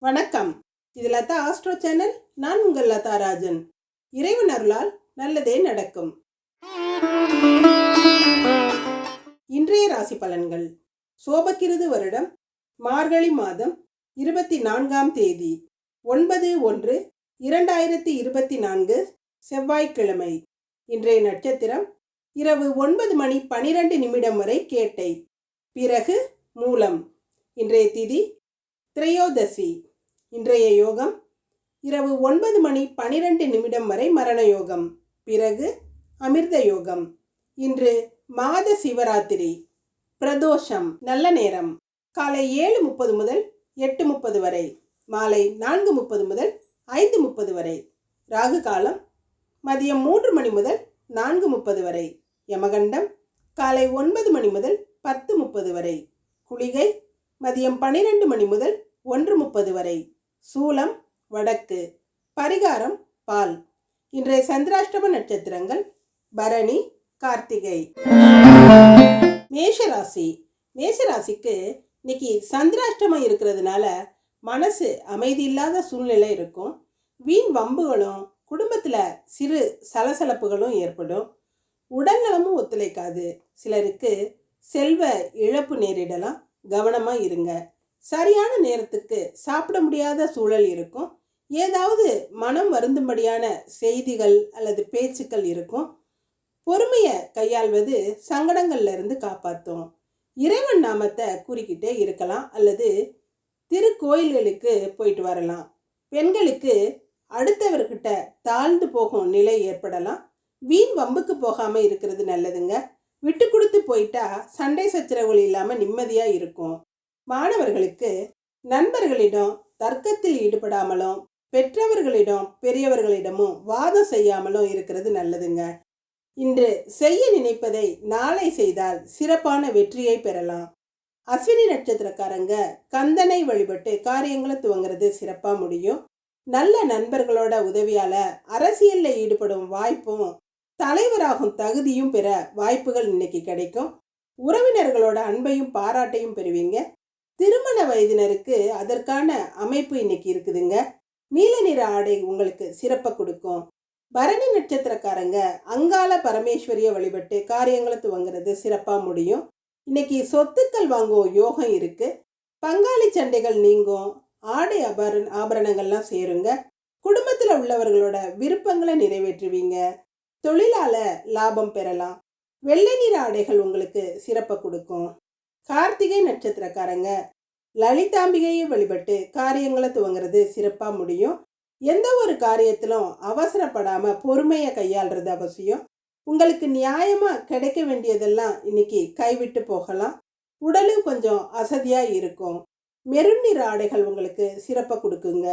வணக்கம். இது Latha astro channel. நான் உங்கள் லதா ராஜன். இறைவன் அருளால் நல்லதே நடக்கும். இன்றைய ராசி பலன்கள். சோபக்கிருது வருடம் மார்கழி மாதம் இருபத்தி நான்காம் தேதி ஒன்பது ஒன்று இரண்டாயிரத்தி இருபத்தி நான்கு செவ்வாய்க்கிழமை. இன்றைய நட்சத்திரம் இரவு ஒன்பது மணி பனிரெண்டு நிமிடம் வரை கேட்டை. பிறகு மூலம். இன்றைய திதி திரையோதசி. இன்றைய யோகம் இரவு ஒன்பது மணி பனிரெண்டு நிமிடம் வரை மரண யோகம். பிறகு அமிர்த யோகம். இன்று மாத சிவராத்திரி. பிரதோஷம். நல்ல நேரம். காலை ஏழு முப்பது முதல் எட்டு முப்பது வரை. மாலை நான்கு முப்பது முதல் ஐந்து முப்பது வரை. ராகு காலம் மதியம் மூன்று மணி முதல் நான்கு முப்பது வரை. யமகண்டம் காலை ஒன்பது மணி முதல் பத்து முப்பது வரை. குளிகை மதியம் பன்னிரெண்டு மணி முதல் ஒன்று முப்பது வரை. சூலம் வடக்கு. பரிகாரம் பால். இன்றைய சந்திராஷ்டம நட்சத்திரங்கள் பரணி கார்த்திகை. மேஷராசி. மேஷராசிக்கு இன்னைக்கு சந்திராஷ்டமம் இருக்கிறதுனால மனசு அமைதி இல்லாத சூழ்நிலை இருக்கும். வீண் வம்புகளும் குடும்பத்தில் சிறு சலசலப்புகளும் ஏற்படும். உடல்நலமும் ஒத்துழைக்காது. சிலருக்கு செல்வ இழப்பு நேரிடலாம். கவனமாக இருங்க. சரியான நேரத்துக்கு சாப்பிட முடியாத சூழல் இருக்கும். ஏதாவது மனம் வருந்தும்படியான செய்திகள் அல்லது பேச்சுக்கள் இருக்கும். பொறுமையை கையாள்வது சங்கடங்கள்ல இருந்து காப்பாற்றும் இறைவன் நாமத்தை குறிக்கிட்டே இருக்கலாம் அல்லது திருக்கோயில்களுக்கு போயிட்டு வரலாம். பெண்களுக்கு அடுத்தவர்கிட்ட தாழ்ந்து போகும் நிலை ஏற்படலாம். வீண் வம்புக்கு போகாமல் இருக்கிறது நல்லதுங்க. விட்டு கொடுத்து போயிட்டா சண்டை சச்சரவுகள் இல்லாமல் நிம்மதியாக இருக்கும். மாணவர்களுக்கு நண்பர்களிடம் தர்க்கத்தில் ஈடுபடாமலும் பெற்றவர்களிடம் பெரியவர்களிடமும் வாதம் செய்யாமலும் இருக்கிறது நல்லதுங்க. இன்று செய்ய நினைப்பதை நாளை செய்தால் சிறப்பான வெற்றியை பெறலாம். அஸ்வினி நட்சத்திரக்காரங்க கந்தனை வழிபட்டு காரியங்களை துவங்குறது சிறப்பாக முடியும். நல்ல நண்பர்களோட உதவியால அரசியலில் ஈடுபடும் வாய்ப்பும் தலைவராகும் தகுதியும் பெற வாய்ப்புகள் இன்னைக்கு கிடைக்கும். உறவினர்களோட அன்பையும் பாராட்டையும் பெறுவீங்க. திருமண வயதினருக்கு அதற்கான அமைப்பு இன்னைக்கு இருக்குதுங்க. நீல நிற ஆடை உங்களுக்கு சிறப்பை கொடுக்கும். பரணி நட்சத்திரக்காரங்க அங்காள பரமேஸ்வரிய வழிபட்டு காரியங்களை துவங்குறது சிறப்பாக முடியும். இன்னைக்கு சொத்துக்கள் வாங்கும் யோகம் இருக்கு. பங்காளி சண்டைகள் நீங்கும். ஆடை ஆபரண ஆபரணங்கள்லாம் சேருங்க. குடும்பத்தில் உள்ளவர்களோட விருப்பங்களை நிறைவேற்றுவீங்க. தொழிலால லாபம் பெறலாம். வெள்ளை நிற ஆடைகள் உங்களுக்கு சிறப்பை கொடுக்கும். கார்த்திகை நட்சத்திரக்காரங்க. லலிதாம்பிகையை வழிபட்டு காரியங்களை துவங்குறது சிறப்பாக முடியும். எந்த ஒரு காரியத்திலும் அவசரப்படாமல் பொறுமையை கையாளுறது அவசியம். உங்களுக்கு நியாயமாக கிடைக்க வேண்டியதெல்லாம் இன்னைக்கு கைவிட்டு போகலாம். உடலும் கொஞ்சம் அசதியாக இருக்கும். மெருன் நிற ஆடைகள் உங்களுக்கு சிறப்பாக கொடுக்குங்க.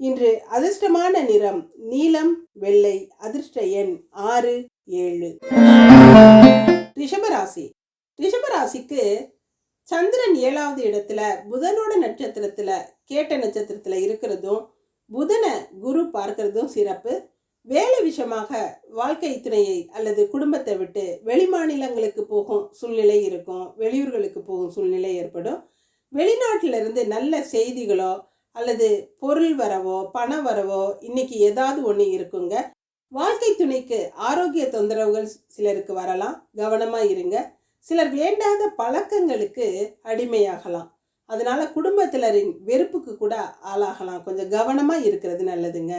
இன்று அதிர்ஷ்டமான நிறம் நீலம் வெள்ளை அதிர்ஷ்ட எண் ஆறு ஏழு. ரிஷபராசி ரிஷபராசிக்கு சந்திரன் ஏழாவது இடத்துல புதனோட நட்சத்திரத்தில் கேட்ட நட்சத்திரத்தில் இருக்கிறதும் புதனை குரு பார்க்கறதும் சிறப்பு. வேலை விஷயமாக வாழ்க்கை துணையை அல்லது குடும்பத்தை விட்டு வெளிமாநிலங்களுக்கு போகும் சூழ்நிலை இருக்கும் வெளியூர்களுக்கு போகும் சூழ்நிலை ஏற்படும். வெளிநாட்டிலிருந்து நல்ல செய்திகளோ அல்லது பொருள் வரவோ பண வரவோ இன்னைக்கு ஏதாவது ஒன்று இருக்குங்க. வாழ்க்கை துணைக்கு ஆரோக்கிய தொந்தரவுகள் சிலருக்கு வரலாம். கவனமாக இருங்க. சிலர் வேண்டாத பழக்கங்களுக்கு அடிமையாகலாம். அதனால குடும்பத்தினரின் வெறுப்புக்கு கூட ஆளாகலாம். கொஞ்சம் கவனமாக இருக்கிறது நல்லதுங்க.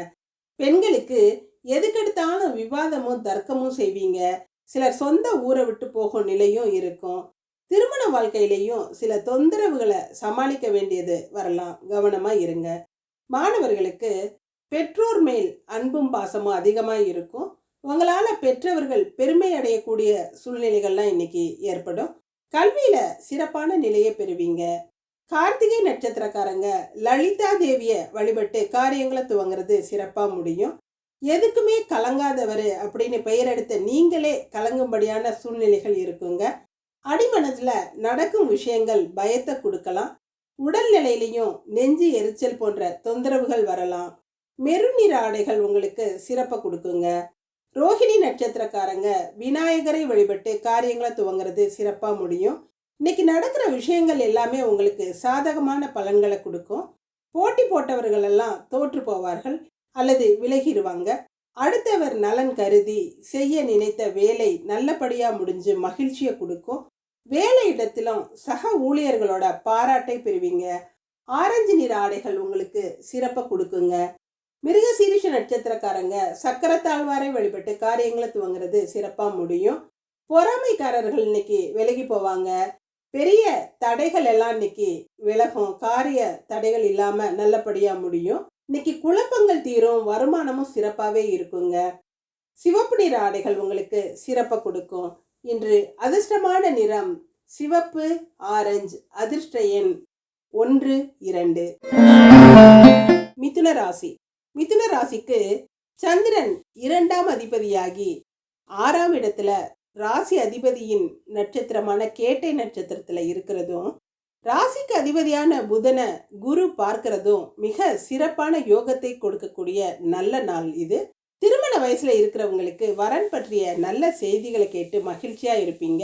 பெண்களுக்கு எதுக்கெடுத்தாலும் விவாதமும் தர்க்கமும் செய்வீங்க. சிலர் சொந்த ஊரை விட்டு போகும் நிலையும் இருக்கும். திருமண வாழ்க்கையிலையும் சில தொந்தரவுகளை சமாளிக்க வேண்டியது வரலாம். கவனமாக இருங்க. மாணவர்களுக்கு பெற்றோர் மேல் அன்பும் பாசமும் அதிகமாக இருக்கும். உங்களால் பெற்றவர்கள் பெருமை அடையக்கூடிய சூழ்நிலைகள்லாம் இன்னைக்கு ஏற்படும். கல்வியில் சிறப்பான நிலையை பெறுவீங்க. கார்த்திகை நட்சத்திரக்காரங்க லலிதா தேவியை வழிபட்டு காரியங்களை துவங்குறது சிறப்பாக முடியும். எதுக்குமே கலங்காதவர் அப்படின்னு பெயர் எடுத்த நீங்களே கலங்கும்படியான சூழ்நிலைகள் இருக்குங்க. அடிமனதில் நடக்கும் விஷயங்கள் பயத்தை கொடுக்கலாம். உடல்நிலையிலையும் நெஞ்சு எரிச்சல் போன்ற தொந்தரவுகள் வரலாம். மெருநிற ஆடைகள் உங்களுக்கு சிறப்பை கொடுக்குங்க. ரோஹிணி நட்சத்திரக்காரங்க விநாயகரை வழிபட்டு காரியங்களை துவங்குறது சிறப்பாக முடியும். இன்னைக்கு நடக்கிற விஷயங்கள் எல்லாமே உங்களுக்கு சாதகமான பலன்களை கொடுக்கும். போட்டி போட்டவர்களெல்லாம் தோற்று போவார்கள் அல்லது விலகிடுவாங்க. அடுத்தவர் நலன் கருதி செய்ய நினைத்த வேலை நல்லபடியாக முடிஞ்சு மகிழ்ச்சியை கொடுக்கும். வேலை இடத்திலும் சக ஊழியர்களோட பாராட்டை பெறுவீங்க. ஆரஞ்சு நிற ஆடைகள் உங்களுக்கு சிறப்பை கொடுக்குங்க. மிருக சீரிஷ நட்சத்திரக்காரங்க சக்கரத்தாழ்வாரை வழிபட்டு காரியங்களை துவங்குறது சிறப்பா முடியும். பொறாமைக்காரர்கள் இன்னைக்கு விலகி போவாங்க. பெரிய தடைகள் எல்லாம் இன்னைக்கு விலகும். காரிய தடைகள் இல்லாம நல்லபடியா முடியும். இன்னைக்கு குழப்பங்கள் தீரும். வருமானமும் சிறப்பாகவே இருக்குங்க. சிவப்பு நிற ஆடைகள் உங்களுக்கு சிறப்பை கொடுக்கும். இன்று அதிர்ஷ்டமான நிறம் சிவப்பு ஆரஞ்சு அதிர்ஷ்ட எண் ஒன்று இரண்டு. மிதுன ராசி. மிதுன ராசிக்கு சந்திரன் இரண்டாம் அதிபதியாகி ஆறாம் இடத்துல ராசி அதிபதியின் நட்சத்திரமான கேட்டை நட்சத்திரத்தில் இருக்கிறதும் ராசிக்கு அதிபதியான புதனை குரு பார்க்கிறதும் மிக சிறப்பான யோகத்தை கொடுக்கக்கூடிய நல்ல நாள் இது. திருமண வயசுல இருக்கிறவங்களுக்கு வரன் பற்றிய நல்ல செய்திகளை கேட்டு மகிழ்ச்சியா இருப்பீங்க.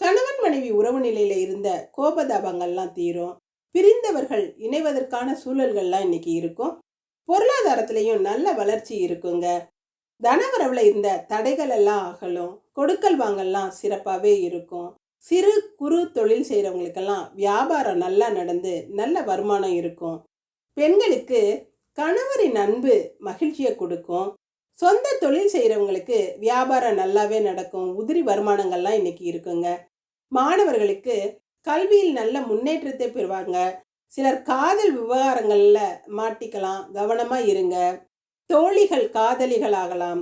கணவன் மனைவி உறவு நிலையில இருந்த கோபதாபங்கள்லாம் தீரும். பிரிந்தவர்கள் இணைவதற்கான சூழல்கள்லாம் இன்னைக்கு இருக்கும். பொருளாதாரத்திலையும் நல்ல வளர்ச்சி இருக்குங்க. தனவரவுல இருந்த தடைகள் எல்லாம் அகலும். கொடுக்கல் வாங்கல்லாம் சிறப்பாகவே இருக்கும். சிறு குறு தொழில் செய்கிறவங்களுக்கெல்லாம் வியாபாரம் நல்லா நடந்து நல்ல வருமானம் இருக்கும். பெண்களுக்கு கணவரின் அன்பு மகிழ்ச்சியை கொடுக்கும். சொந்த தொழில் செய்கிறவங்களுக்கு வியாபாரம் நல்லாவே நடக்கும். உதிரி வருமானங்கள்லாம் இன்னைக்கு இருக்குங்க. மாணவர்களுக்கு கல்வியில் நல்ல முன்னேற்றத்தை பெறுவாங்க. சிலர் காதல் விவகாரங்களில் மாட்டிக்கலாம். கவனமாக இருங்க. தோழிகள் காதலிகள் ஆகலாம்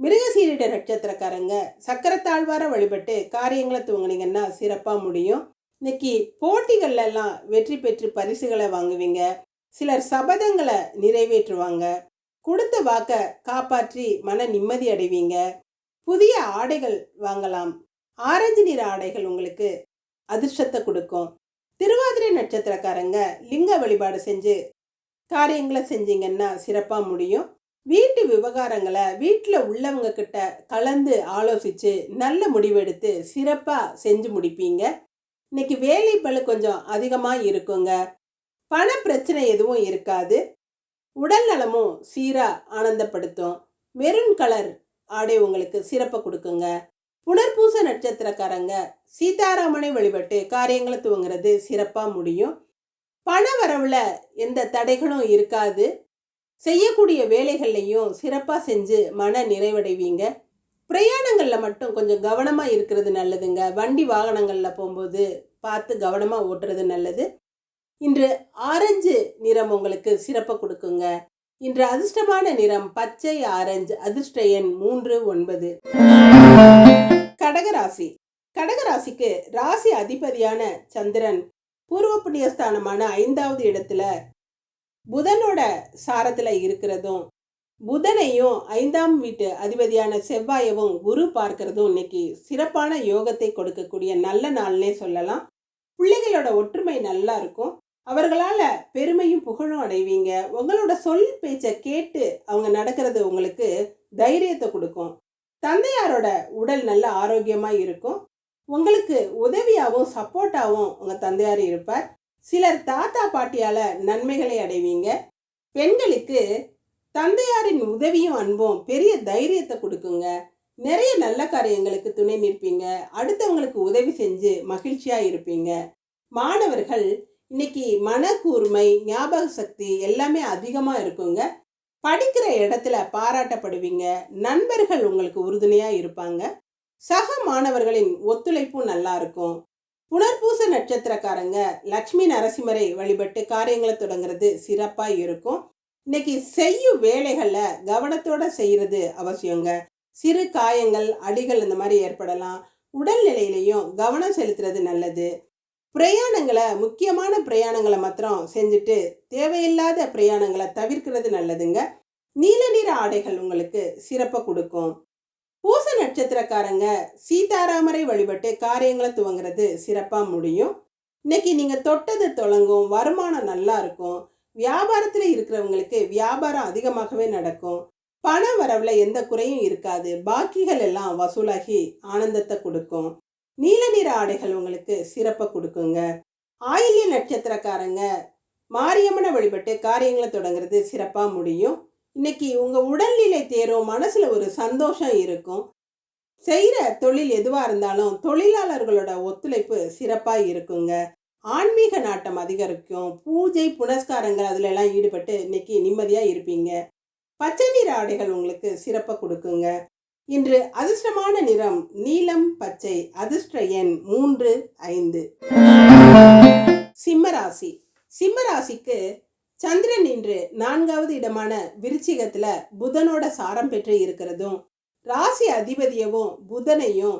மிருகசீரிட நட்சத்திரக்காரங்க சக்கரத்தாழ்வார வழிபட்டு காரியங்களை துவங்குனீங்கன்னா சிறப்பாக முடியும். இன்னைக்கு போட்டிகள்லாம் வெற்றி பெற்று பரிசுகளை வாங்குவீங்க. சிலர் சபதங்களை நிறைவேற்றுவாங்க. கொடுத்த வாக்க காப்பாற்றி மன நிம்மதி அடைவீங்க. புதிய ஆடைகள் வாங்கலாம். ஆரஞ்சு நிற ஆடைகள் உங்களுக்கு அதிர்ஷ்டத்தை கொடுக்கும். திருவாதிரை நட்சத்திரக்காரங்க லிங்க வழிபாடு செஞ்சு காரியங்களை செஞ்சீங்கன்னா சிறப்பாக முடியும். வீட்டு விவகாரங்களை வீட்டில் உள்ளவங்க கிட்ட கலந்து ஆலோசித்து நல்ல முடிவெடுத்து சிறப்பாக செஞ்சு முடிப்பீங்க. இன்னைக்கு வேலை பழு கொஞ்சம் அதிகமாக இருக்குங்க. பண பிரச்சனை எதுவும் இருக்காது. உடல் நலமும் சீராக ஆனந்தப்படுத்தும். மெரூன் கலர் ஆடை உங்களுக்கு சிறப்பை கொடுக்குங்க. புனர்பூச நட்சத்திரக்காரங்க. சீதாராமனை வழிபட்டு காரியங்களை துவங்குறது சிறப்பாக முடியும். பண வரவுல எந்த தடைகளும் இருக்காது. செய்யக்கூடிய வேலைகள்லையும் சிறப்பாக செஞ்சு மன நிறைவடைவீங்க. பிரயாணங்களில் மட்டும் கொஞ்சம் கவனமாக இருக்கிறது நல்லதுங்க. வண்டி வாகனங்களில் போகும்போது பார்த்து கவனமாக ஓட்டுறது நல்லது. இன்று ஆரஞ்சு நிறம் உங்களுக்கு சிறப்பை கொடுக்குங்க. இன்று அதிர்ஷ்டமான நிறம் பச்சை ஆரஞ்சு அதிர்ஷ்ட எண் மூன்று ஒன்பது. கடகராசி. கடகராசிக்கு ராசி அதிபதியான சந்திரன் பூர்வ புண்ணியஸ்தானமான ஐந்தாவது இடத்துல புதனோட சாரத்தில் இருக்கிறதும் புதனையும் ஐந்தாம் வீட்டு அதிபதியான செவ்வாயவும் குரு பார்க்கறதும் இன்னைக்கு சிறப்பான யோகத்தை கொடுக்கக்கூடிய நல்ல நாள்னே சொல்லலாம். பிள்ளைகளோட ஒற்றுமை நல்லா இருக்கும். அவர்களால் பெருமையும் புகழும் அடைவீங்க. உங்களோட சொல் பேச்சை கேட்டு அவங்க நடக்கிறது உங்களுக்கு தைரியத்தை கொடுக்கும். தந்தையாரோட உடல் நல்ல ஆரோக்கியமாக இருக்கும். உங்களுக்கு உதவியாகவும் சப்போர்ட்டாகவும் உங்கள் தந்தையார் இருப்பார். சிலர் தாத்தா பாட்டியால் நன்மைகளை அடைவீங்க. பெண்களுக்கு தந்தையாரின் உதவியும் அன்பும் பெரிய தைரியத்தை கொடுக்குங்க. நிறைய நல்ல காரியங்களுக்கு துணை நிற்பீங்க. அடுத்தவங்களுக்கு உதவி செஞ்சு மகிழ்ச்சியாக இருப்பீங்க. மாணவர்கள் இன்னைக்கு மனக்கூர்மை ஞாபக சக்தி எல்லாமே அதிகமாக இருக்குங்க. படிக்கிற இடத்துல பாராட்டப்படுவீங்க. நண்பர்கள் உங்களுக்கு உறுதுணையாக இருப்பாங்க. சக மாணவர்களின் ஒத்துழைப்பும் நல்லா இருக்கும். புனர்பூச நட்சத்திரக்காரங்க லக்ஷ்மி நரசிம்மரை வழிபட்டு காரியங்களை தொடங்குறது சிறப்பாக இருக்கும். இன்னைக்கு செய்யும் வேலைகளில் கவனத்தோட செய்கிறது அவசியங்க. சிறு காயங்கள் அடிகள் இந்த மாதிரி ஏற்படலாம். உடல்நிலையிலையும் கவனம் செலுத்துறது நல்லது. பிரயாணங்களை முக்கியமான பிரயாணங்களை மாத்திரம் செஞ்சுட்டு தேவையில்லாத பிரயாணங்களை தவிர்க்கிறது நல்லதுங்க. நீல நிற ஆடைகள் உங்களுக்கு சிறப்பை கொடுக்கும். பூச நட்சத்திரக்காரங்க சீதாராமரை வழிபட்டு காரியங்களை துவங்குறது சிறப்பாக முடியும். இன்னைக்கு நீங்கள் தொட்டது தொடங்கும் வருமானம் நல்லா இருக்கும். வியாபாரத்தில் இருக்கிறவங்களுக்கு வியாபாரம் அதிகமாகவே நடக்கும். பண வரவில் எந்த குறையும் இருக்காது. பாக்கிகள் எல்லாம் வசூலாகி ஆனந்தத்தை கொடுக்கும். நீல நிற ஆடைகள் உங்களுக்கு சிறப்பை கொடுக்குங்க. ஆயில்ய நட்சத்திரக்காரங்க மாரியம்மனை வழிபட்டு காரியங்களை தொடங்குறது சிறப்பாக முடியும். இன்னைக்கு உங்கள் உடல்நிலை தேரும் மனசில் ஒரு சந்தோஷம் இருக்கும். செய்கிற தொழில் எதுவாக இருந்தாலும் தொழிலாளர்களோட ஒத்துழைப்பு சிறப்பாக இருக்குங்க. ஆன்மீக நாட்டம் அதிகரிக்கும். பூஜை புனஸ்காரங்கள் அதில் எல்லாம் ஈடுபட்டு இன்னைக்கு நிம்மதியாக இருப்பீங்க. பச்சை நிற ஆடைகள் உங்களுக்கு சிறப்பாக கொடுக்குங்க. இன்று அதிர்ஷ்டமான நிறம் நீலம் பச்சை அதிர்ஷ்ட எண் மூன்று ஐந்து. சிம்மராசி. சிம்மராசிக்கு சந்திரன் இன்று நான்காவது இடமான விருச்சிகத்துல புதனோட சாரம் பெற்று இருக்கிறதும் ராசி அதிபதியவும் புதனையும்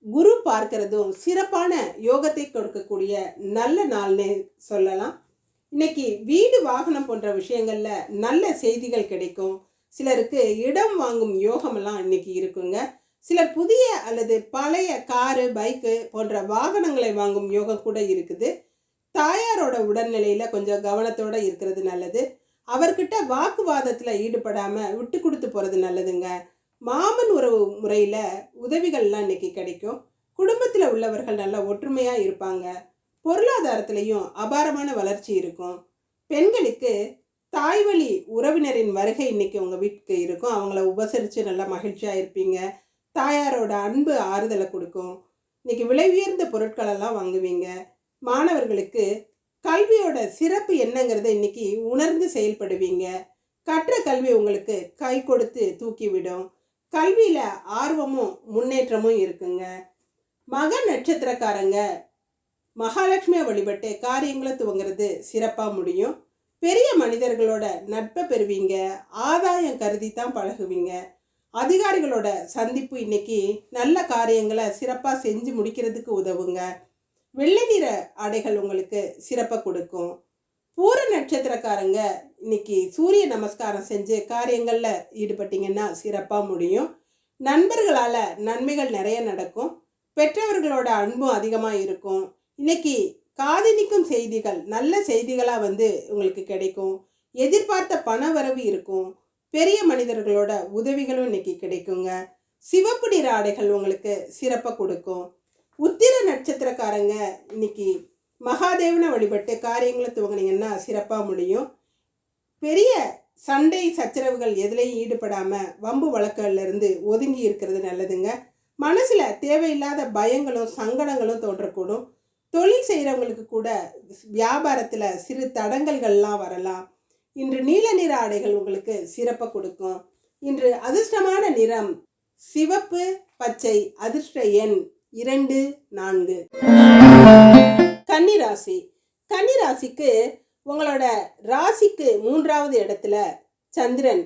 குரு பார்க்கிறதும் சிறப்பான யோகத்தை கொடுக்கக்கூடிய நல்ல நாள்னு சொல்லலாம். இன்னைக்கு வீடு வாகனம் போன்ற விஷயங்கள்ல நல்ல செய்திகள் கிடைக்கும். சிலருக்கு இடம் வாங்கும் யோகமெல்லாம் இன்னைக்கு இருக்குங்க. சிலர் புதிய அல்லது பழைய காரு பைக்கு போன்ற வாகனங்களை வாங்கும் யோகம் கூட இருக்குது. தாயாரோட உடல்நிலையில் கொஞ்சம் கவனத்தோடு இருக்கிறது நல்லது. அவர்கிட்ட வாக்குவாதத்தில் ஈடுபடாமல் விட்டு கொடுத்து போகிறது நல்லதுங்க. மாமன் உறவு முறையில் உதவிகள்லாம் இன்னைக்கு கிடைக்கும். குடும்பத்தில் உள்ளவர்கள் நல்லா ஒற்றுமையாக இருப்பாங்க. பொருளாதாரத்திலையும் அபாரமான வளர்ச்சி இருக்கும். பெண்களுக்கு தாய் வழி உறவினரின் வருகை இன்றைக்கி உங்கள் வீட்டுக்கு இருக்கும். அவங்கள உபசரித்து நல்லா மகிழ்ச்சியாக இருப்பீங்க. தாயாரோட அன்பு ஆறுதலை கொடுக்கும். இன்றைக்கி விலை உயர்ந்த பொருட்களெல்லாம் வாங்குவீங்க. மாணவர்களுக்கு கல்வியோட சிறப்பு என்னங்கிறத இன்னைக்கு உணர்ந்து செயல்படுவீங்க. கற்ற கல்வி உங்களுக்கு கை கொடுத்து தூக்கிவிடும். கல்வியில் ஆர்வமும் முன்னேற்றமும் இருக்குங்க. மக நட்சத்திரக்காரங்க மகாலட்சுமியை வழிபட்டு காரியங்களை துவங்குறது சிறப்பாக முடியும். பெரிய மனிதர்களோட நட்பை பெறுவீங்க ஆதாயம் கருதி தான் பழகுவீங்க. அதிகாரிகளோட சந்திப்பு இன்னைக்கு நல்ல காரியங்களை சிறப்பாக செஞ்சு முடிக்கிறதுக்கு உதவுங்க. வெள்ளை நிற ஆடைகள் உங்களுக்கு சிறப்பை கொடுக்கும். பூர நட்சத்திரக்காரங்க இன்னைக்கு சூரிய நமஸ்காரம் செஞ்சு காரியங்களில் ஈடுபட்டீங்கன்னா சிறப்பாக முடியும். நண்பர்களால் நன்மைகள் நிறைய நடக்கும். பெற்றவர்களோட அன்பும் அதிகமாக இருக்கும். இன்னைக்கு காதலிக்கும் செய்திகள் நல்ல செய்திகளாக வந்து உங்களுக்கு கிடைக்கும். எதிர்பார்த்த பண வரவு இருக்கும். பெரிய மனிதர்களோட உதவிகளும் இன்னைக்கு கிடைக்குங்க. சிவப்பு நிற ஆடைகள் உங்களுக்கு சிறப்பாக கொடுக்கும். உத்திர நட்சத்திரக்காரங்க இன்னைக்கு மகாதேவனை வழிபட்டு காரியங்களை துவங்கினீங்கன்னா சிறப்பாக முடியும். பெரிய சண்டை சச்சரவுகள் எதுலேயும் ஈடுபடாமல் வம்பு வழக்கிலிருந்து ஒதுங்கி இருக்கிறது நல்லதுங்க. மனசில் தேவையில்லாத பயங்களும் சங்கடங்களும் தோன்றக்கூடும். தொழில் செய்கிறவங்களுக்கு கூட வியாபாரத்தில் சிறு தடங்கல்கள்லாம் வரலாம். இன்று நீல நிற ஆடைகள் உங்களுக்கு சிறப்பை கொடுக்கும். இன்று அதிர்ஷ்டமான நிறம் சிவப்பு பச்சை அதிர்ஷ்ட எண் இரண்டு நான்கு. கன்னிராசி. கன்னிராசிக்கு உங்களோட ராசிக்கு மூன்றாவது இடத்துல சந்திரன்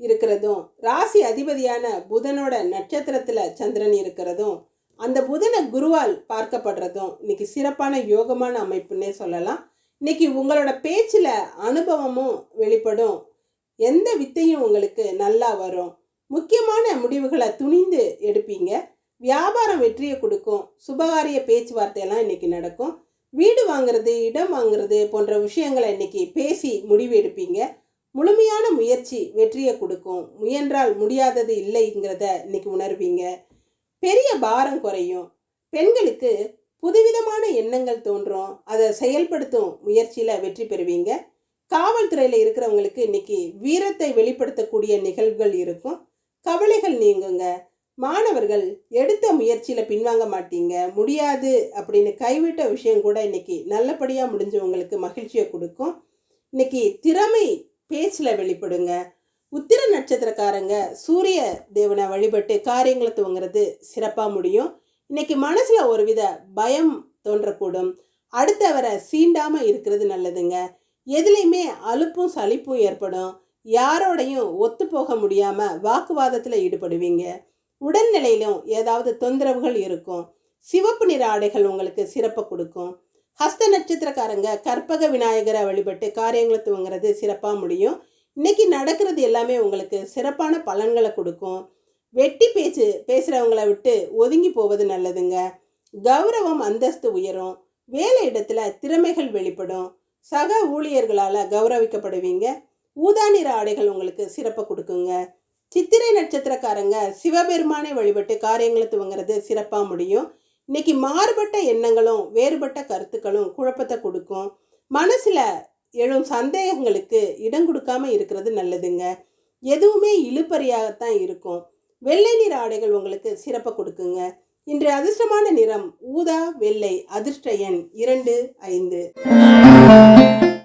இருக்கிறதும் ராசி அதிபதியான புதனோட நட்சத்திரத்தில் சந்திரன் இருக்கிறதும் அந்த புதனை குருவால் பார்க்கப்படுறதும் இன்னைக்கு சிறப்பான யோகமான அமைப்புன்னே சொல்லலாம். இன்னைக்கு உங்களோட பேச்சில் அனுபவமும் வெளிப்படும். எந்த வித்தையும் உங்களுக்கு நல்லா வரும். முக்கியமான முடிவுகளை துணிந்து எடுப்பீங்க. வியாபாரம் வெற்றியை கொடுக்கும். சுபகாரிய பேச்சுவார்த்தையெல்லாம் இன்றைக்கி நடக்கும். வீடு வாங்குறது இடம் வாங்குறது போன்ற விஷயங்களை இன்றைக்கி பேசி முடிவு எடுப்பீங்க. முழுமையான முயற்சி வெற்றியை கொடுக்கும். முயன்றால் முடியாதது இல்லைங்கிறத இன்றைக்கி உணர்வீங்க. பெரிய பாரம் குறையும். பெண்களுக்கு புதுவிதமான எண்ணங்கள் தோன்றும். அதை செயல்படுத்தும் முயற்சியில் வெற்றி பெறுவீங்க. காவல்துறையில் இருக்கிறவங்களுக்கு இன்னைக்கு வீரத்தை வெளிப்படுத்தக்கூடிய நிகழ்வுகள் இருக்கும். கவலைகள் நீங்குங்க. மாணவர்கள் எடுத்த முயற்சியில் பின்வாங்க மாட்டீங்க. முடியாது அப்படின்னு கைவிட்ட விஷயம் கூட இன்னைக்கு நல்லபடியாக முடிஞ்சவங்களுக்கு மகிழ்ச்சியை கொடுக்கும். இன்னைக்கு திறமை பேச்சில் வெளிப்படுங்க. உத்திர நட்சத்திரக்காரங்க சூரிய தேவனை வழிபட்டு காரியங்களை துவங்குறது சிறப்பாக முடியும். இன்னைக்கு மனசில் ஒரு வித பயம் தோன்றக்கூடும். அடுத்தவரை சீண்டாமல் இருக்கிறது நல்லதுங்க. எதுலேயுமே அலுப்பும் சலிப்பும் ஏற்படும். யாரோடையும் ஒத்து போக முடியாமல் வாக்குவாதத்தில் ஈடுபடுவீங்க. உடல்நிலையிலும் ஏதாவது தொந்தரவுகள் இருக்கும். சிவப்பு நிற ஆடைகள் உங்களுக்கு சிறப்பை கொடுக்கும். ஹஸ்த நட்சத்திரக்காரங்க கற்பக விநாயகரை வழிபட்டு காரியங்களை துவங்குறது சிறப்பாக முடியும். இன்னைக்கு நடக்கிறது எல்லாமே உங்களுக்கு சிறப்பான பலன்களை கொடுக்கும். வெட்டி பேச்சு பேசுகிறவங்கள விட்டு ஒதுங்கி போவது நல்லதுங்க. கௌரவம் அந்தஸ்து உயரும். வேலை இடத்துல திறமைகள் வெளிப்படும். சக ஊழியர்களால் கௌரவிக்கப்படுவீங்க. ஊதா நிற ஆடைகள் உங்களுக்கு சிறப்பை கொடுக்குங்க. சித்திரை நட்சத்திரக்காரங்க சிவபெருமானை வழிபட்டு காரியங்களை துவங்குறது சிறப்பாக முடியும். இன்னைக்கு மாறுபட்ட எண்ணங்களும் வேறுபட்ட கருத்துக்களும் குழப்பத்தை கொடுக்கும். மனசில் எழும் சந்தேகங்களுக்கு இடம் கொடுக்காம இருக்கிறது நல்லதுங்க. எதுவுமே இழுப்பறியாகத்தான் இருக்கும். வெள்ளை நிற ஆடைகள் உங்களுக்கு சிறப்பை கொடுக்குங்க. இன்று அதிர்ஷ்டமான நிறம் ஊதா வெள்ளை அதிர்ஷ்ட எண் இரண்டு ஐந்து.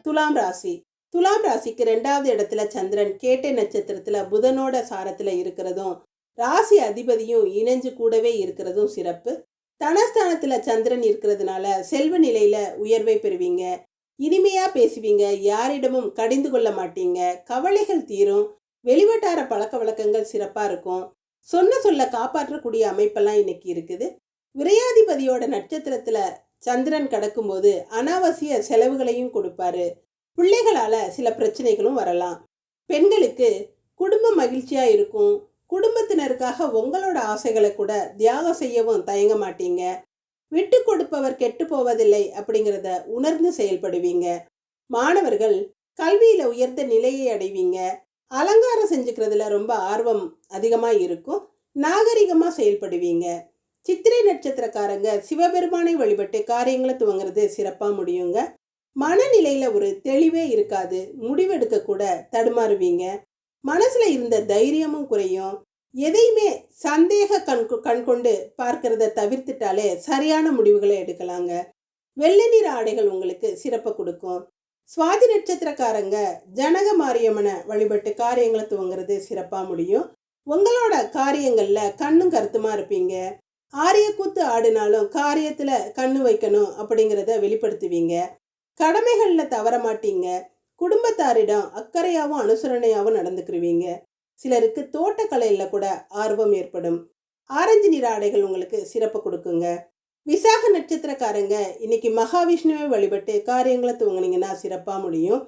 துலாம் ராசி. துலாம் ராசிக்கு ரெண்டாவது இடத்துல சந்திரன் கேட்டை நட்சத்திரத்துல புதனோட சாரத்துல இருக்கிறதும் ராசி அதிபதியும் இணைஞ்சு கூடவே இருக்கிறதும் சிறப்பு. தனஸ்தானத்துல சந்திரன் இருக்கிறதுனால செல்வ நிலையில உயர்வை பெறுவீங்க. இனிமையா பேசுவீங்க யாரிடமும் கடிந்து கொள்ள மாட்டீங்க. கவலைகள் தீரும். வெளிவட்டார பழக்க வழக்கங்கள் சிறப்பா இருக்கும். சொன்ன சொல்ல காப்பாற்றக்கூடிய அமைப்பெல்லாம் இன்னைக்கு இருக்குது. விரையாதிபதியோட நட்சத்திரத்துல சந்திரன் கடக்கும்போது அனாவசிய செலவுகளையும் கொடுப்பாரு. பிள்ளைகளால சில பிரச்சனைகளும் வரலாம். பெண்களுக்கு குடும்பம் மகிழ்ச்சியா இருக்கும். குடும்பத்தினருக்காக உங்களோட ஆசைகளை கூட தியாகம் செய்யவும் தயங்க மாட்டீங்க. விட்டு கொடுப்பவர் கெட்டு போவதில்லை அப்படிங்கிறத உணர்ந்து செயல்படுவீங்க. மாணவர்கள் கல்வியில உயர்ந்த நிலையை அடைவீங்க. அலங்காரம் செஞ்சுக்கிறதுல ரொம்ப ஆர்வம் அதிகமாக இருக்கும். நாகரிகமாக செயல்படுவீங்க. சித்திரை நட்சத்திரக்காரங்க சிவபெருமானை வழிபட்டு காரியங்களை துவங்குறது சிறப்பாக முடியுங்க. மனநிலையில ஒரு தெளிவே இருக்காது. முடிவெடுக்க கூட தடுமாறுவீங்க. மனசுல இருந்த தைரியமும் குறையும். எதையுமே சந்தேக கண் கண்கொண்டு பார்க்கிறத தவிர்த்துட்டாலே சரியான முடிவுகளை எடுக்கலாங்க. வெள்ளை நிற ஆடைகள் உங்களுக்கு சிறப்பை கொடுக்கும். சுவாதி நட்சத்திரக்காரங்க ஜனக மாரியம்மனை வழிபட்டு காரியங்களை துவங்குறது சிறப்பாக முடியும். உங்களோட காரியங்களில் கண்ணும் கருத்துமாக இருப்பீங்க. ஆரிய கூத்து ஆடினாலும் காரியத்தில் கண்ணு வைக்கணும் அப்படிங்கிறத வெளிப்படுத்துவீங்க. கடமைகளில் தவற மாட்டீங்க. குடும்பத்தாரிடம் அக்கறையாகவும் அனுசரணையாகவும் நடந்துக்கிருவீங்க. சிலருக்கு தோட்டக்கலையில் கூட ஆர்வம் ஏற்படும். ஆரஞ்சு நிற ஆடைகள் உங்களுக்கு சிறப்பு கொடுக்குங்க. விசாக நட்சத்திரக்காரங்க இன்னைக்கு மகாவிஷ்ணுவை வழிபட்டு காரியங்களை துவங்கினீங்கன்னா சிறப்பாக முடியும்.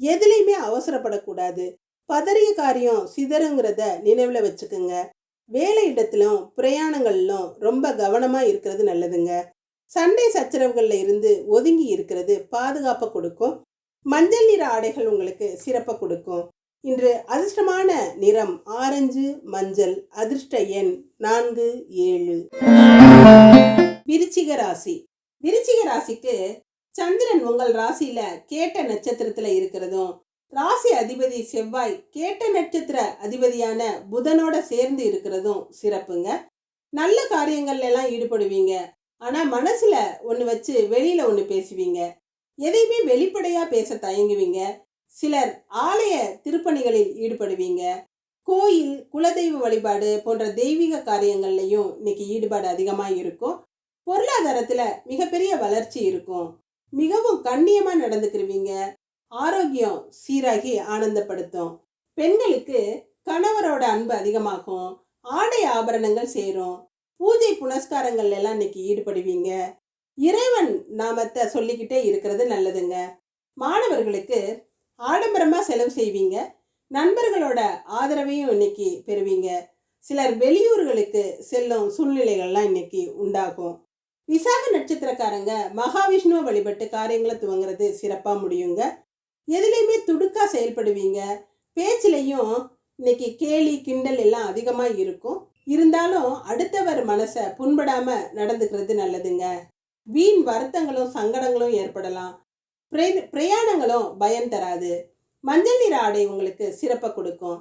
எதுலேயுமே அவசரப்படக்கூடாது. பதறிய காரியம் சிதறுங்கிறத நினைவில் வச்சுக்குங்க. வேலை இடத்திலும் பிரயாணங்களிலும் ரொம்ப கவனமாக இருக்கிறது நல்லதுங்க. சண்டை சச்சரவுகளில் இருந்து ஒதுங்கி இருக்கிறது பாதுகாப்பை கொடுக்கும். மஞ்சள் நிற ஆடைகள் உங்களுக்கு சிறப்பை கொடுக்கும். இன்று அதிர்ஷ்டமான நிறம் ஆரஞ்சு மஞ்சள் அதிர்ஷ்ட எண் நான்கு ஏழு. விருச்சிக ராசி. விருச்சிக ராசிக்கு சந்திரன் உங்கள் ராசியில கேட்ட நட்சத்திரத்துல இருக்கிறதும் ராசி அதிபதி செவ்வாய் கேட்ட நட்சத்திர அதிபதியான புதனோட சேர்ந்து இருக்கிறதும் சிறப்புங்க. நல்ல காரியங்கள்ல எல்லாம் ஈடுபடுவீங்க. ஆனா மனசுல ஒன்று வச்சு வெளியில ஒன்று பேசுவீங்க. எதையுமே வெளிப்படையா பேச தயங்குவீங்க. சிலர் ஆலய திருப்பணிகளில் ஈடுபடுவீங்க. கோயில் குலதெய்வ வழிபாடு போன்ற தெய்வீக காரியங்கள்லையும் இன்னைக்கு ஈடுபாடு அதிகமாக இருக்கும். பொருளாதாரத்தில் மிகப்பெரிய வளர்ச்சி இருக்கும். மிகவும் கண்ணியமாக நடந்துக்கிருவீங்க. ஆரோக்கியம் சீராகி ஆனந்தப்படுத்தும். பெண்களுக்கு கணவரோட அன்பு அதிகமாகும். ஆடை ஆபரணங்கள் சேரும். பூஜை புனஸ்காரங்கள் எல்லாம் இன்னைக்கு ஈடுபடுவீங்க. இறைவன் நாமத்தை சொல்லிக்கிட்டே இருக்கிறது நல்லதுங்க. மாணவர்களுக்கு ஆடம்பரமாக செலவு செய்வீங்க. நண்பர்களோட ஆதரவையும் இன்னைக்கு பெறுவீங்க. சிலர் வெளியூர்களுக்கு செல்லும் சூழ்நிலைகள்லாம் இன்னைக்கு உண்டாகும். விசாக நட்சத்திரக்காரங்க மகாவிஷ்ணுவை வழிபட்டு காரியங்களை துவங்குறது சிறப்பாக முடியுங்க. எதுலேயுமே துடுக்கா செயல்படுவீங்க. பேச்சிலையும் இன்னைக்கு கேலி கிண்டல் எல்லாம் அதிகமாக இருக்கும். இருந்தாலும் அடுத்தவர் மனசை புண்படாமல் நடந்துக்கிறது நல்லதுங்க. வீண் வருத்தங்களும் சங்கடங்களும் ஏற்படலாம். பிரயாணங்களும் பயம் தராது. மஞ்சள் நிற ஆடை உங்களுக்கு சிறப்பை கொடுக்கும்.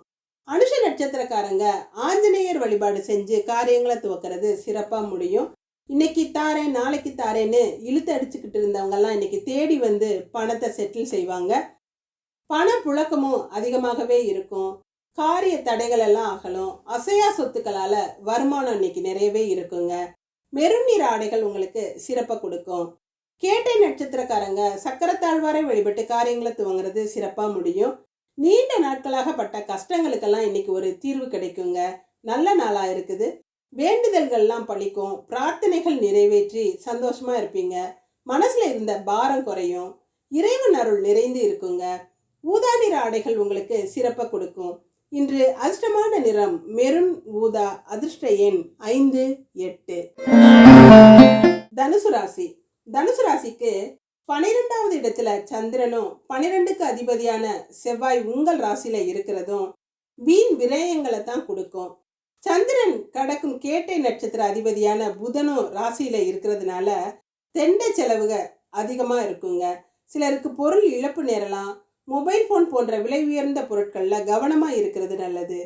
அனுஷ நட்சத்திரக்காரங்க ஆஞ்சநேயர் வழிபாடு செஞ்சு காரியங்களை துவக்கிறது சிறப்பாக முடியும். இன்னைக்கு தாரேன் நாளைக்கு தாரேன்னு இழுத்து அடிச்சுக்கிட்டு இருந்தவங்கெல்லாம் இன்னைக்கு தேடி வந்து பணத்தை செட்டில் செய்வாங்க. பண புழக்கமும் அதிகமாகவே இருக்கும். காரிய தடைகள் எல்லாம் அகலும். அசையா சொத்துக்களால் வருமானம் இன்னைக்கு நிறையவே இருக்குங்க. மெருநீர் ஆடைகள் உங்களுக்கு சிறப்பை கொடுக்கும். கேட்டை நட்சத்திரக்காரங்க சக்கரத்தாழ்வாரை வழிபட்டு காரியங்களை துவங்குறது சிறப்பாக முடியும். நீண்ட நாட்களாக பட்ட கஷ்டங்களுக்கெல்லாம் இன்னைக்கு ஒரு தீர்வு கிடைக்குங்க. நல்ல நாளாக இருக்குது. வேண்டுதல்கள்லாம் பழிக்கும். பிரார்த்தனைகள் நிறைவேற்றி சந்தோஷமா இருப்பீங்க. மனசுல இருந்த பாரம் குறையும். இறைவன் அருள் நிறைந்து இருக்குங்க. ஊதா நிற ஆடைகள் உங்களுக்கு சிறப்பை கொடுக்கும். இன்று அதிர்ஷ்டமான நிறம் மெருன் ஊதா அதிர்ஷ்ட எண் ஐந்து எட்டு. தனுசு ராசி. தனுசு ராசிக்கு பனிரெண்டாவது இடத்துல சந்திரனும் பனிரெண்டுக்கு அதிபதியான செவ்வாய் உங்கள் ராசியில இருக்கிறதும் வீண் விரயங்களை தான் கொடுக்கும். சந்திரன் கடக்கும் கேட்டை நட்சத்திர அதிபதியான புதனும் ராசியில இருக்கிறதுனால தெண்ட செலவுக அதிகமாக இருக்குங்க. சிலருக்கு பொருள் இழப்பு நேரலாம் மொபைல் ஃபோன் போன்ற விலை உயர்ந்த பொருட்களில் கவனமாக இருக்கிறது நல்லது.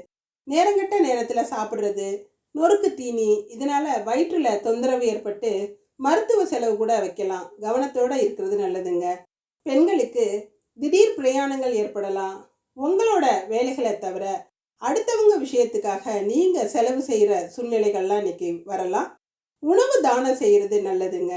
நேரங்கட்ட நேரத்தில் சாப்பிட்றது நொறுக்கு தீனி இதனால் வயிற்றில் தொந்தரவு ஏற்பட்டு மருத்துவ செலவு கூட வைக்கலாம். கவனத்தோடு இருக்கிறது நல்லதுங்க. பெண்களுக்கு திடீர் பிரயாணங்கள் ஏற்படலாம். உங்களோட வேலைகளை தவிர அடுத்தவங்க விஷயத்துக்காக நீங்கள் செலவு செய்கிற சூழ்நிலைகள்லாம் இன்னைக்கு வரலாம். உணவு தானம் செய்கிறது நல்லதுங்க.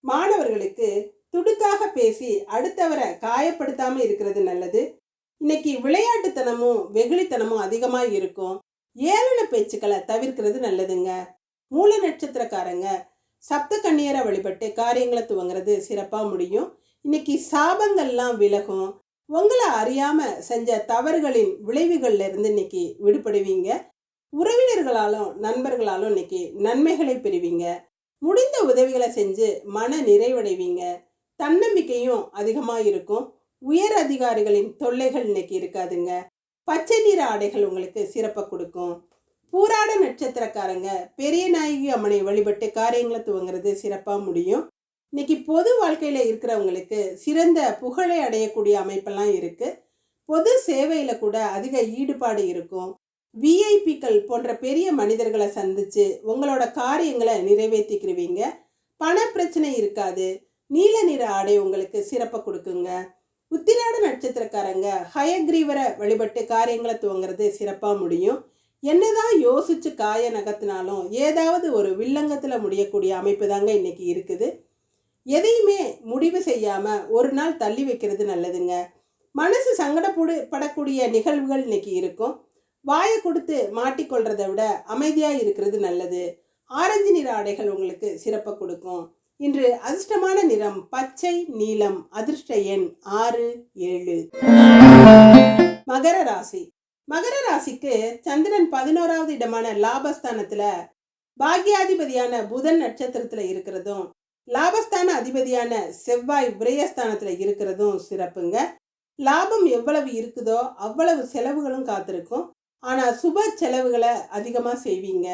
மாணவர்களுக்கு துடுக்காக பேசி அடுத்தவரை காயப்படுத்தாமல் இருக்கிறது நல்லது. இன்னைக்கு விளையாட்டுத்தனமும் வெகுளித்தனமும் அதிகமாக இருக்கும். ஏளன பேச்சுக்களை தவிர்க்கிறது நல்லதுங்க. மூல நட்சத்திரக்காரங்க சப்த கண்ணியரை வழிபட்டு காரியங்களை துவங்குறது சிறப்பாக முடியும். இன்னைக்கு சாபங்கள்லாம் விலகும். உங்களை அறியாமல் செஞ்ச தவறுகளின் விளைவுகள்ல இருந்து இன்னைக்கு விடுபடுவீங்க. உறவினர்களாலும் நண்பர்களாலும் இன்னைக்கு நன்மைகளை பெறுவீங்க. முடிந்த உதவிகளை செஞ்சு மன நிறைவடைவீங்க. தன்னம்பிக்கையும் அதிகமாக இருக்கும். உயர் அதிகாரிகளின் தொல்லைகள் இன்னைக்கு இருக்காதுங்க. பச்சை நிற ஆடைகள் உங்களுக்கு சிறப்பை கொடுக்கும். பூராட நட்சத்திரக்காரங்க. பெரிய நாயகி அம்மனை வழிபட்டு காரியங்களை துவங்குறது சிறப்பாக முடியும். இன்னைக்கு பொது வாழ்க்கையில் இருக்கிறவங்களுக்கு சிறந்த புகழை அடையக்கூடிய அமைப்பெல்லாம் இருக்குது பொது சேவையில் கூட அதிக ஈடுபாடு இருக்கும். விஐபிக்கள் போன்ற பெரிய மனிதர்களை சந்தித்து உங்களோட காரியங்களை நிறைவேற்றிக்கிருவீங்க. பண பிரச்சனை இருக்காது. நீல நிற ஆடை உங்களுக்கு சிறப்பை கொடுக்குங்க. உத்திராட நட்சத்திரக்காரங்க ஹயக்ரீவரை வழிபட்டு காரியங்களை துவங்குறது சிறப்பாக முடியும். என்னதான் யோசிச்சு காய நகர்த்தினாலும் ஏதாவது ஒரு வில்லங்கத்தில் முடியக்கூடிய அமைப்பு தாங்க இன்னைக்கு இருக்குது. எதையுமே முடிவு செய்யாமல் ஒரு நாள் தள்ளி வைக்கிறது நல்லதுங்க. மனசு சங்கடப்படு படக்கூடிய நிகழ்வுகள் இன்னைக்கு இருக்கும். வாயை கொடுத்து மாட்டிக்கொள்றதை விட அமைதியாக இருக்கிறது நல்லது. ஆரஞ்சு நிற ஆடைகள் உங்களுக்கு சிறப்பை கொடுக்கும். இன்று அதிர்ஷ்டமான நிறம் பச்சை நீலம் அதிர்ஷ்ட எண் ஆறு ஏழு. மகர ராசி. மகர ராசிக்கு சந்திரன் பதினோராவது இடமான லாபஸ்தானத்துல பாக்யாதிபதியான புதன் நட்சத்திரத்துல இருக்கிறதும் லாபஸ்தான அதிபதியான செவ்வாய் விரயஸ்தானத்துல இருக்கிறதும் சிறப்புங்க. லாபம் எவ்வளவு இருக்குதோ அவ்வளவு செலவுகளும் காத்திருக்கும். ஆனால் சுப செலவுகளை அதிகமாக செய்வீங்க.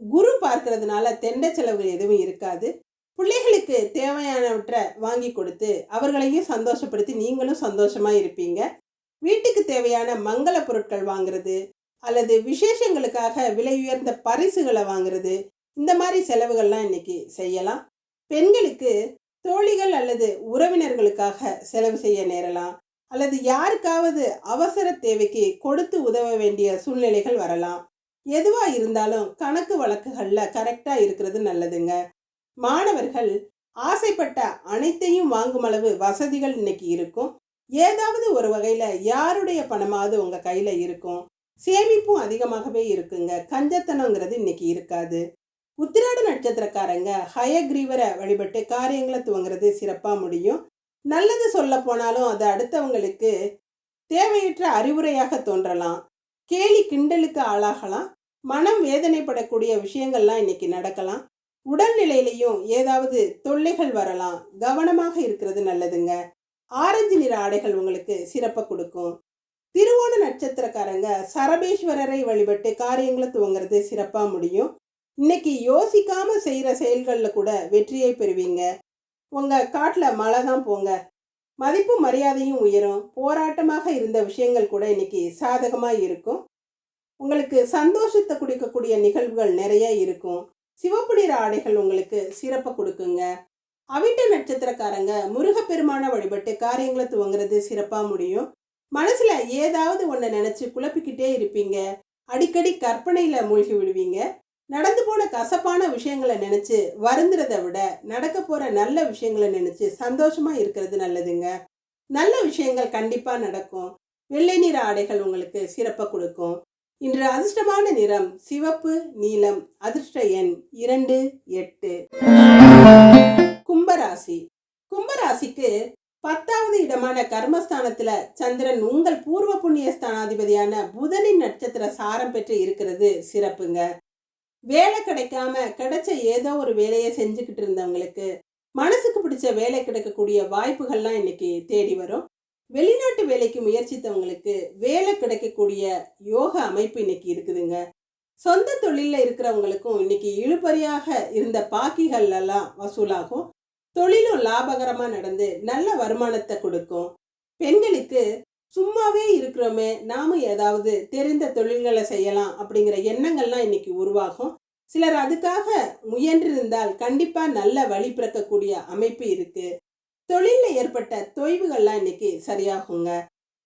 குரு பார்க்கறதுனால தெண்ட செலவுகள் எதுவும் இருக்காது. பிள்ளைகளுக்கு தேவையானவற்றை வாங்கி கொடுத்து அவர்களையும் சந்தோஷப்படுத்தி நீங்களும் சந்தோஷமாக இருப்பீங்க. வீட்டுக்கு தேவையான மங்கள பொருட்கள் வாங்குறது அல்லது விசேஷங்களுக்காக விலை உயர்ந்த பரிசுகளை வாங்குறது இந்த மாதிரி செலவுகள்லாம் இன்னைக்கு செய்யலாம். பெண்களுக்கு தோழிகள் அல்லது உறவினர்களுக்காக செலவு செய்ய நேரலாம் அல்லது யாருக்காவது அவசர தேவைக்கு கொடுத்து உதவ வேண்டிய சூழ்நிலைகள் வரலாம். எதுவாக இருந்தாலும் கணக்கு வழக்குகளில் கரெக்டாக இருக்கிறது நல்லதுங்க. மாணவர்கள் ஆசைப்பட்ட அனைத்தையும் வாங்கும் அளவு வசதிகள் இன்னைக்கு இருக்கும். ஏதாவது ஒரு வகையில் யாருடைய பணமாவது உங்கள் கையில் இருக்கும்? சேமிப்பும் அதிகமாகவே இருக்குங்க. கஞ்சத்தனங்கிறது இன்னைக்கு இருக்காது. உத்திராட நட்சத்திரக்காரங்க ஹயக்ரீவரை வழிபட்டு காரியங்களை துவங்குறது சிறப்பாக முடியும். நல்லது சொல்ல போனாலும் அது அடுத்தவங்களுக்கு தேவையற்ற அறிவுரையாக தோன்றலாம். கேலி கிண்டலுக்கு ஆளாகலாம். மனம் வேதனைப்படக்கூடிய விஷயங்கள்லாம் இன்னைக்கு நடக்கலாம். உடல்நிலையிலையும் ஏதாவது தொல்லைகள் வரலாம். கவனமாக இருக்கிறது நல்லதுங்க. ஆரஞ்சு நிற ஆடைகள் உங்களுக்கு சிறப்பை கொடுக்கும். திருவோண நட்சத்திரக்காரங்க சரபேஸ்வரரை வழிபட்டு காரியங்களை துவங்குறது சிறப்பாக முடியும். இன்னைக்கு யோசிக்காம செய்கிற செயல்களில் கூட வெற்றியை பெறுவீங்க. உங்கள் காட்டில் மழை தான் போங்க. மதிப்பு மரியாதையும் உயரும். போராட்டமாக இருந்த விஷயங்கள் கூட இன்னைக்கு சாதகமாக இருக்கும். உங்களுக்கு சந்தோஷத்தை கொடுக்கக்கூடிய நிகழ்வுகள் நிறைய இருக்கும். சிவப்பு நிற ஆடைகள் உங்களுக்கு சிறப்பை கொடுக்குங்க. அவிட்ட நட்சத்திரக்காரங்க முருகப்பெருமான வழிபட்டு காரியங்களை துவங்குறது சிறப்பாக முடியும். மனசில் ஏதாவது ஒன்றை நினச்சி குழப்பிக்கிட்டே இருப்பீங்க. அடிக்கடி கற்பனையில் மூழ்கி விடுவீங்க. நடந்து போன கசப்பான விஷயங்களை நினச்சி வருந்துறதை விட நடக்க போகிற நல்ல விஷயங்களை நினச்சி சந்தோஷமாக இருக்கிறது நல்லதுங்க. நல்ல விஷயங்கள் கண்டிப்பாக நடக்கும். வெள்ளை நிற ஆடைகள் உங்களுக்கு சிறப்பை கொடுக்கும். இன்று அதிர்ஷ்டமான நிறம் சிவப்பு நீலம் அதிர்ஷ்ட எண் இரண்டு எட்டு. கும்பராசி. கும்பராசிக்கு பத்தாவது இடமான கர்மஸ்தானத்துல சந்திரன் உங்கள் பூர்வ புண்ணிய ஸ்தானாதிபதியான புதனின் நட்சத்திர சாரம் பெற்று இருக்கிறது சிறப்புங்க. வேலை கிடைக்காம கிடைச்ச ஏதோ ஒரு வேலையை செஞ்சுக்கிட்டு இருந்தவங்களுக்கு மனசுக்கு பிடிச்ச வேலை கிடைக்கக்கூடிய வாய்ப்புகள்லாம் இன்னைக்கு தேடி வரும். வெளிநாட்டு வேலைக்கு முயற்சித்தவங்களுக்கு வேலை கிடைக்கக்கூடிய யோக அமைப்பு இன்னைக்கு இருக்குதுங்க. சொந்த தொழிலில் இருக்கிறவங்களுக்கும் இன்னைக்கு இழுபறியாக இருந்த பாக்கிகள் எல்லாம் வசூலாகும். தொழிலும் லாபகரமாக நடந்து நல்ல வருமானத்தை கொடுக்கும். பெண்களுக்கு சும்மாவே இருக்கிறோமே நாம ஏதாவது தெரிந்த தொழில்களை செய்யலாம் அப்படிங்கிற எண்ணங்கள்லாம் இன்னைக்கு உருவாகும். சிலர் அதுக்காக முயன்றிருந்தால் கண்டிப்பாக நல்ல வழி பிறக்கக்கூடிய அமைப்பு இருக்கு. தொழிலில் ஏற்பட்ட தொய்வுகள்லாம் இன்னைக்கு சரியாகுங்க.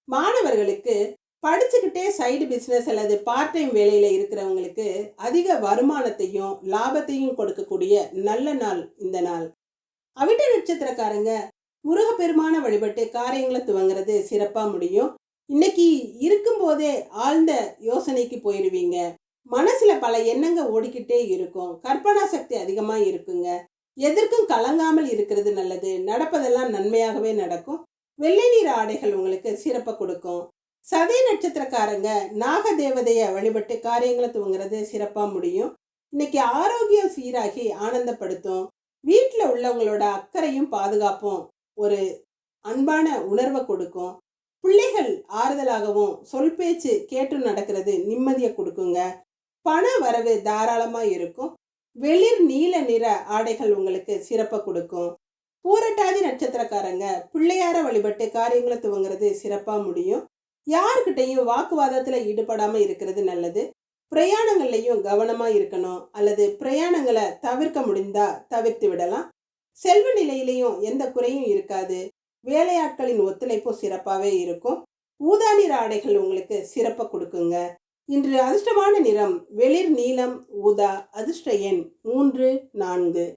மாணவர்களுக்கு படிச்சுக்கிட்டே சைடு பிஸ்னஸ் அல்லது பார்ட் டைம் வேலையில் இருக்கிறவங்களுக்கு அதிக வருமானத்தையும் லாபத்தையும் கொடுக்கக்கூடிய நல்ல நாள் இந்த நாள். அவிட்ட நட்சத்திரக்காரங்க முருகப்பெருமான வழிபட்டு காரியங்களை துவங்குறது சிறப்பாக முடியும். இன்னைக்கு இருக்கும்போதே ஆழ்ந்த யோசனைக்கு போயிடுவீங்க மனசில் பல எண்ணங்க ஓடிக்கிட்டே இருக்கும். கற்பனா சக்தி அதிகமாக இருக்குங்க. எதற்கும் கலங்காமல் இருக்கிறது நல்லது. நடப்பதெல்லாம் நன்மையாகவே நடக்கும். வெள்ளை நீர் ஆடைகள் உங்களுக்கு சிறப்பை கொடுக்கும். சதை நட்சத்திரக்காரங்க நாக தேவதையை வழிபட்டு காரியங்களை துவங்குறது சிறப்பாக முடியும். இன்னைக்கு ஆரோக்கியம் சீராகி ஆனந்தப்படுத்தும். வீட்டில் உள்ளவங்களோட அக்கறையும் பாதுகாப்பும் ஒரு அன்பான உணர்வை கொடுக்கும். பிள்ளைகள் ஆறுதலாகவும் சொல் பேச்சு கேட்டு நடக்கிறது நிம்மதியை கொடுக்குங்க. பண வரவு தாராளமாக இருக்கும். வெளிர் நீல நிற ஆடைகள் உங்களுக்கு சிறப்பை கொடுக்கும். பூரட்டாதி நட்சத்திரக்காரங்க பிள்ளையார வழிபட்டு காரியங்களை துவங்குறது சிறப்பாக முடியும். யாருக்கிட்டையும் வாக்குவாதத்தில் ஈடுபடாமல் இருக்கிறது நல்லது. பிரயாணங்கள்லையும் கவனமாக இருக்கணும். அல்லது பிரயாணங்களை தவிர்க்க முடிந்தா தவிர்த்து விடலாம். செல்வ நிலையிலையும் எந்த குறையும் இருக்காது. வேலையாட்களின் ஒத்துழைப்பும் சிறப்பாகவே இருக்கும். ஊதா நிற ஆடைகள் உங்களுக்கு சிறப்பை கொடுக்குங்க. இன்று அதிர்ஷ்டமான நிறம் வெளிர் நீலம் ஊதா அதிர்ஷ்ட எண் மூன்று நான்கு.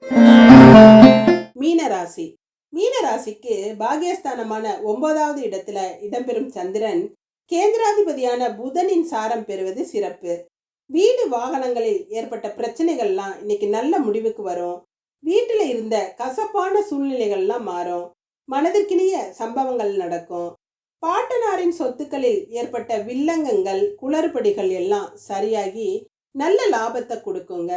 மீனராசி. மீனராசிக்கு பாகியஸ்தானமான ஒன்பதாவது இடத்துல இடம்பெறும் சந்திரன் கேந்திராதிபதியான புதனின் சாரம் பெறுவது சிறப்பு. வீடு வாகனங்களில் ஏற்பட்ட பிரச்சனைகள்லாம் இன்னைக்கு நல்ல முடிவுக்கு வரும். வீட்டில் இருந்த கசப்பான சூழ்நிலைகள்லாம் மாறும். மனதிற்கினிய சம்பவங்கள் நடக்கும். பாட்டனாரின் சொத்துக்களில் ஏற்பட்ட வில்லங்கங்கள் குளறுபடிகள் எல்லாம் சரியாகி நல்ல லாபத்தை கொடுக்குங்க.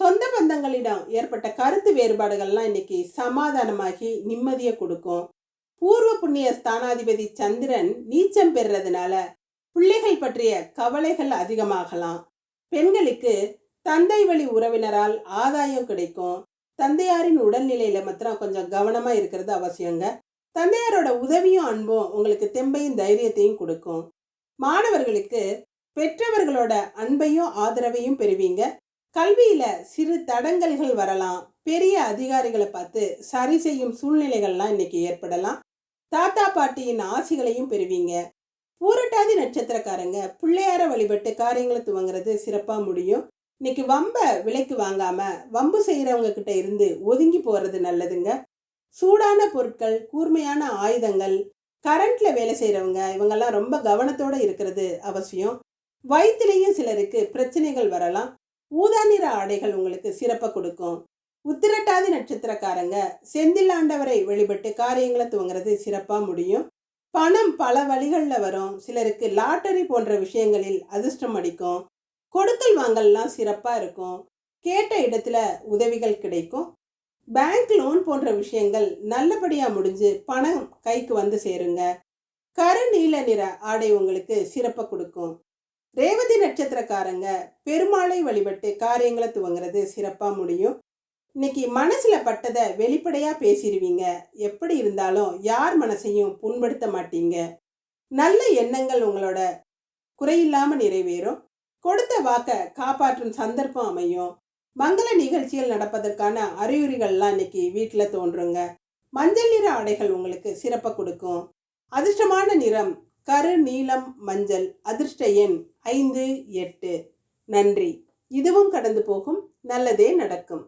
சொந்த பந்தங்களிடம் ஏற்பட்ட கருத்து வேறுபாடுகள்லாம் இன்னைக்கு சமாதானமாகி நிம்மதியை கொடுக்கும். பூர்வ புண்ணிய ஸ்தானாதிபதி சந்திரன் நீச்சம் பெறுறதுனால பிள்ளைகள் பற்றிய கவலைகள் அதிகமாகலாம். பெண்களுக்கு தந்தை வழி உறவினரால் ஆதாயம் கிடைக்கும். தந்தையாரின் உடல்நிலையில மாத்திரம் கொஞ்சம் கவனமா இருக்கிறது அவசியங்க. தந்தையாரோட உதவியும் அன்பும் உங்களுக்கு தெம்பையும் தைரியத்தையும் கொடுக்கும். மாணவர்களுக்கு பெற்றவர்களோட அன்பையும் ஆதரவையும் பெறுவீங்க. கல்வியில சிறு தடங்கல்கள் வரலாம். பெரிய அதிகாரிகளை பார்த்து சரி செய்யும் சூழ்நிலைகள்லாம் இன்னைக்கு ஏற்படலாம். தாத்தா பாட்டியின் ஆசிகளையும் பெறுவீங்க. பூரட்டாதி நட்சத்திரக்காரங்க பிள்ளையார வழிபட்டு காரியங்களை துவங்குறது சிறப்பாக முடியும். இன்னைக்கு வம்ப விலைக்கு வாங்காம வம்பு செய்கிறவங்க கிட்ட இருந்து ஒதுங்கி போகிறது நல்லதுங்க. சூடான பொருட்கள் கூர்மையான ஆயுதங்கள் கரண்ட்ல வேலை செய்கிறவங்க இவங்கெல்லாம் ரொம்ப கவனத்தோடு இருக்கிறது அவசியம். வயிற்றுலேயும் சிலருக்கு பிரச்சனைகள் வரலாம். ஊதா நிற ஆடைகள் உங்களுக்கு சிறப்பை கொடுக்கும். உத்திரட்டாதி நட்சத்திரக்காரங்க. செந்தில் ஆண்டவரை வழிபட்டு காரியங்களை துவங்குறது சிறப்பாக முடியும். பணம் பல வழிகளில் வரும். சிலருக்கு லாட்டரி போன்ற விஷயங்களில் அதிர்ஷ்டம் அடிக்கும் கொடுக்கல் வாங்கல்லாம் சிறப்பாக இருக்கும். கேட்ட இடத்துல உதவிகள் கிடைக்கும். பேங்க் லோன் போன்ற விஷயங்கள் நல்லபடியாக முடிஞ்சு பணம் கைக்கு வந்து சேருங்க. கருநீல நிற ஆடை உங்களுக்கு சிறப்பை கொடுக்கும். ரேவதி நட்சத்திரக்காரங்க பெருமாளை வழிபட்டு காரியங்களை துவங்குறது சிறப்பாக முடியும். இன்னைக்கு மனசில் பட்டதை வெளிப்படையாக பேசிடுவீங்க எப்படி இருந்தாலும் யார் மனசையும் புண்படுத்த மாட்டீங்க. நல்ல எண்ணங்கள் உங்களோட குறையில்லாமல் நிறைவேறும். கொடுத்த வாக்க காப்பாற்றும் சந்தர்ப்பம் அமையும். மங்கள நிகழ்ச்சிகள் நடப்பதற்கான அறிகுறிகள்லாம் இன்னைக்கு வீட்டில் தோன்றுங்க. மஞ்சள் நிற ஆடைகள் உங்களுக்கு சிறப்பை கொடுக்கும். அதிர்ஷ்டமான நிறம் கரு நீலம் மஞ்சள். அதிர்ஷ்ட எண் ஐந்து எட்டு. நன்றி. இதுவும் கடந்து போகும். நல்லதே நடக்கும்.